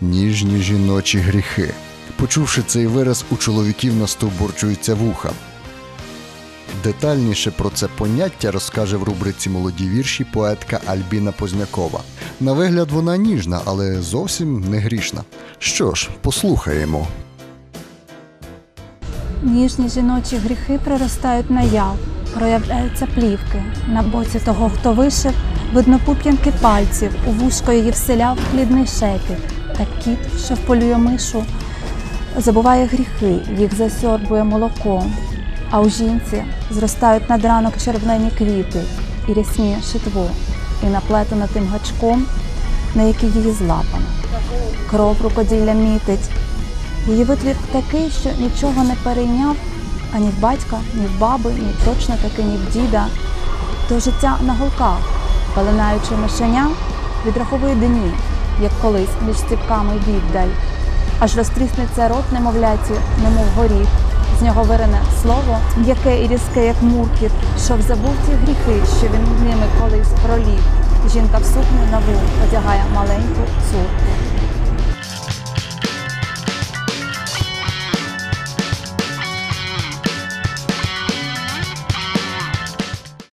ніжні жіночі гріхи. Почувши цей вираз, у чоловіків настовбурчуються вуха. Детальніше про це поняття розкаже в рубриці Молоді вірші поетка Альбіна Познякова. На вигляд вона ніжна, але зовсім не грішна. Що ж, послухаємо. Ніжні жіночі гріхи проростають на яв, проявляються плівки. На боці того, хто вишив, видно пуп'янки пальців, у вушко її вселяв плідний шепіт. Та кіт, що вполює мишу, забуває гріхи, їх засьорбує молоком. А у жінці зростають над ранок червнені квіти і рясніє шитво, і наплетено тим гачком, на який її злапано. Кров рукоділля мітить, Її витвір такий, що нічого не перейняв ані в батька, ні в баби, ні точно таки, ні в діда. До життя на голках, пеленаючи мишеня, відраховує дні, як колись між ціпками віддаль. Аж розтріснеться рот немовляті, немов горіх. З нього вирине слово, м'яке і різке, як муркіт, що забув ті гріхи, що він ними колись пролів. Жінка в сукню нову одягає маленьку цурку.